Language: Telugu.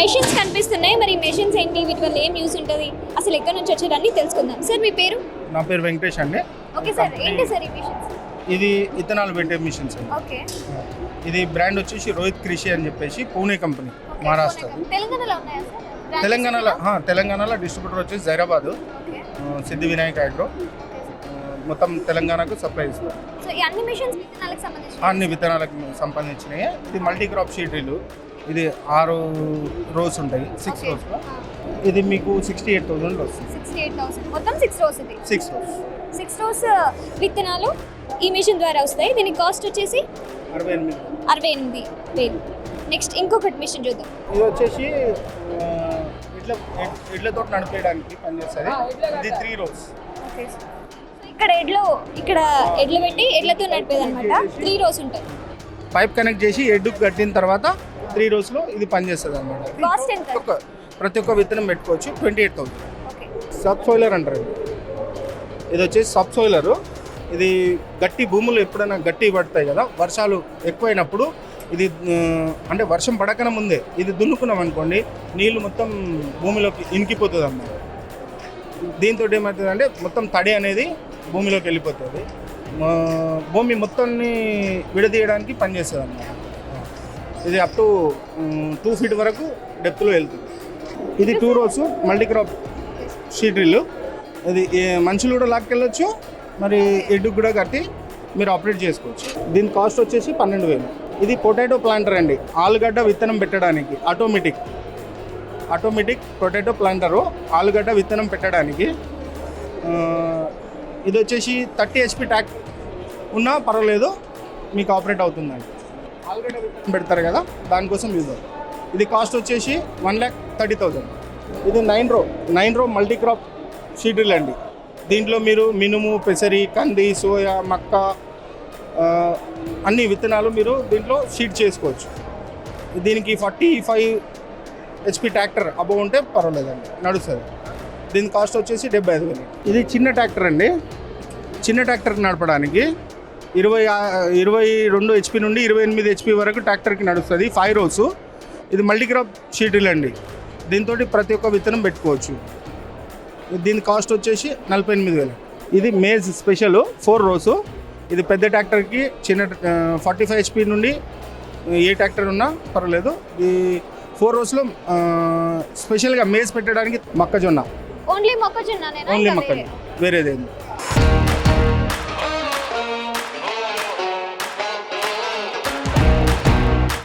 మెషిన్స్ కనిపిస్తున్నాయి. మరి మెషిన్స్ ఏంటి? వీటి వల్ల ఏం యూస్ ఉంటుంది? అసలు ఎక్కడి నుంచి వచ్చారని తెలుసుకుందాం. సార్ మీ పేరు? నా పేరు వెంకటేష్ అండి. ఓకే సార్ ఏంటి సార్ ఈ మెషిన్స్ ఇది ఇథనాల్ పెట్టే మిషన్స్ అండి. ఓకే. ఇది బ్రాండ్ వచ్చేసి రోహిత్ కృషి అని చెప్పేసి పూణే కంపెనీ మహారాష్ట్ర. తెలంగాణలో ఉన్నాయా సార్? Branches తెలంగాణలో తెలంగాణలో డిస్ట్రిబ్యూటర్ వచ్చేసి ఓకే. సిద్ధి వినాయక్ అగ్రో మొత్తం తెలంగాణకు సప్లై ఈ అన్ని విత్తనాలకు సంబంధించినవి? ఇది మల్టీ క్రాప్ షీట్రీలు ఇది ఆరు రోస్ ఉంటాయి సిక్స్ రోస్ ఇది మీకు సిక్స్టీ ఎయిట్ థౌసండ్ వస్తుంది. సిక్స్టీ ఎయిట్ థౌసండ్ మొత్తం సిక్స్ రోస్ ఇది? సిక్స్ రోస్ సిక్స్ రోస్ విత్తనాలు ఈ మిషన్ ద్వారా వస్తాయి. దీని కాస్ట్ వచ్చేసి అరవై ఎనిమిది. అరవై ఎనిమిది వేలు. నెక్స్ట్ ఇంకొకటి మిషన్ చూద్దాం. ఇది వచ్చేసి ఆ, ఇట్లా ఇట్లతో నడిపేయడానికి పనిచేస్తుంది. ఇది త్రీ రోస్ ఓకే ఇక్కడ ఎడ్లు ఇక్కడ ఎడ్లు పెట్టి ఎడ్లతో నడిపేది అనమాట త్రీ రోస్ ఉంటాయి. పైప్ కనెక్ట్ చేసి ఎడ్డుకు కట్టిన తర్వాత త్రీ రోస్లో ఇది పనిచేస్తుంది అనమాట ప్రతి ఒక్క విత్తనం పెట్టుకోవచ్చు twenty eight thousand sub soiler అంటారు ఇది. వచ్చేసి సబ్ సోయిలరు ఇది గట్టి భూములు ఎప్పుడైనా గట్టి పడతాయి కదా వర్షాలు ఎక్కువైనప్పుడు ఇది అంటే వర్షం పడకన ముందే ఇది దున్నుకున్నాం అనుకోండి నీళ్ళు మొత్తం భూమిలోకి ఇనికిపోతుంది అన్నమాట దీంతో ఏమవుతుంది అంటే మొత్తం తడి అనేది భూమిలోకి వెళ్ళిపోతుంది. భూమి మొత్తాన్ని విడదీయడానికి పనిచేస్తుంది అన్నమాట ఇది అప్ టు టూ ఫీట్ వరకు డెప్త్లో వెళ్తుంది. ఇది two rows multi crop seed drill ఇది మనుషులు కూడా లాక్కెళ్ళొచ్చు మరి ఎడ్డు కూడా కట్టి మీరు ఆపరేట్ చేసుకోవచ్చు. దీని కాస్ట్ వచ్చేసి పన్నెండు వేలు. ఇది పొటాటో ప్లాంటర్ అండి. ఆలుగడ్డ విత్తనం పెట్టడానికి ఆటోమేటిక్ ఆటోమేటిక్ పొటాటో ప్లాంటరు ఆలుగడ్డ విత్తనం పెట్టడానికి ఇది వచ్చేసి థర్టీ హెచ్పి ట్యాక్ ఉన్నా పర్వాలేదు మీకు ఆపరేట్ అవుతుందండి. ఆల్రెడీ పెడతారు కదా దానికోసం యూజ్ అవుతుంది. ఇది కాస్ట్ వచ్చేసి వన్ ల్యాక్ థర్టీ థౌజండ్ ఇది nine row nine row multi crop seed drill అండి. దీంట్లో మీరు మినుము పెసరి కంది సోయా మక్క అన్ని విత్తనాలు మీరు దీంట్లో షీట్ చేసుకోవచ్చు. దీనికి forty five HP tractor above ఉంటే పర్వాలేదండి నడుస్తుంది. దీని కాస్ట్ వచ్చేసి డెబ్బై ఐదు వేలు. ఇది చిన్న ట్రాక్టర్ అండి. చిన్న ట్రాక్టర్ నడపడానికి ఇరవై ఇరవై రెండు హెచ్పి నుండి ఇరవై ఎనిమిది హెచ్పి వరకు ట్రాక్టర్కి నడుస్తుంది. ఫైవ్ రోస్ ఇది మల్టీక్రాప్ షీటిల్ అండి. దీంతో ప్రతి ఒక్క విత్తనం పెట్టుకోవచ్చు. దీని కాస్ట్ వచ్చేసి నలభై ఎనిమిది వేలు. ఇది మేజ్ స్పెషల్ ఫోర్ రోస్ ఇది పెద్ద ట్రాక్టర్కి చిన్న ఫార్టీ ఫైవ్ హెచ్పి నుండి ఏ ట్రాక్టర్ ఉన్నా పర్వాలేదు. ఈ ఫోర్ రోస్లో స్పెషల్గా మేజ్ పెట్టడానికి మొక్కజొన్న. ఓన్లీ మొక్కజొన్న ఓన్లీ మొక్కజొన్న. వేరేదేంది